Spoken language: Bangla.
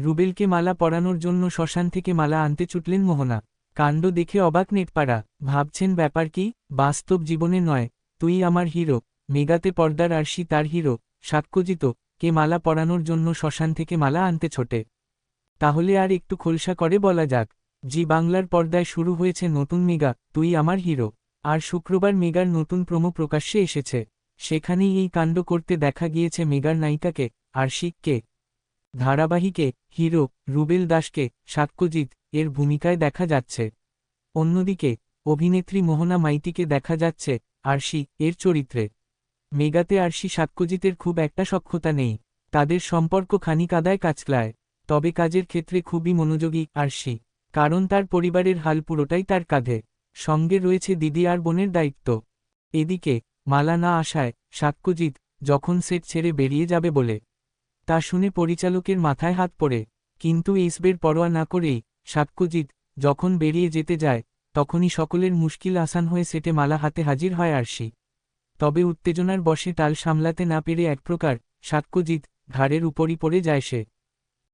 রুবেলকে মালা পরানোর জন্য শ্মশান থেকে মালা আনতে ছুটলেন মোহনা। কাণ্ড দেখে অবাক নেটপাড়া, ভাবছেন ব্যাপার কি? বাস্তব জীবনে নয়। তুই আমার হিরো, মেগাতে পর্দার আরশি তার হিরো, সাক্ষ্যজিত, কে মালা পরানোর জন্য শ্মশান থেকে মালা আনতে ছোটে। তাহলে আর একটু খোলসা করে বলা যাক। জি বাংলার পর্দায় শুরু হয়েছে নতুন মেগা, তুই আমার হিরো। আর শুক্রবার মেগার নতুন প্রোমো প্রকাশ্যে এসেছে। সেখানেই এই কাণ্ড করতে দেখা গিয়েছে মেগার নায়িকাকে, আরশিককে। ধারাবাহিকে হিরো রুবেল দাসকে সাক্ষ্যজিৎ এর ভূমিকায় দেখা যাচ্ছে। অন্যদিকে অভিনেত্রী মোহনা মাইতিকে দেখা যাচ্ছে আরশি এর চরিত্রে। মেগাতে আরশি সাক্ষ্যজিতের খুব একটা সক্ষতা নেই। তাদের সম্পর্ক খানিক আদায় কাজলায়। তবে কাজের ক্ষেত্রে খুবই মনোযোগী আরশি। কারণ তার পরিবারের হাল পুরোটাই তার কাঁধে। সঙ্গে রয়েছে দিদি আর বোনের দায়িত্ব। এদিকে মালা না আসায় সাক্ষ্যজিৎ যখন সেট ছেড়ে বেরিয়ে যাবে বলে তা শুনে পরিচালকের মাথায় হাত পড়ে। কিন্তু ইসবের পরোয়া না করেই সাক্ষ্যজিৎ যখন বেরিয়ে যেতে যায়, তখনই সকলের মুশকিল আসান হয়ে সেটে মালা হাতে হাজির হয় আরশি। তবে উত্তেজনার বসে তাল সামলাতে না পেরে এক প্রকার সাক্ষ্যজিৎ ঘাড়ের উপরই পড়ে যায় সে।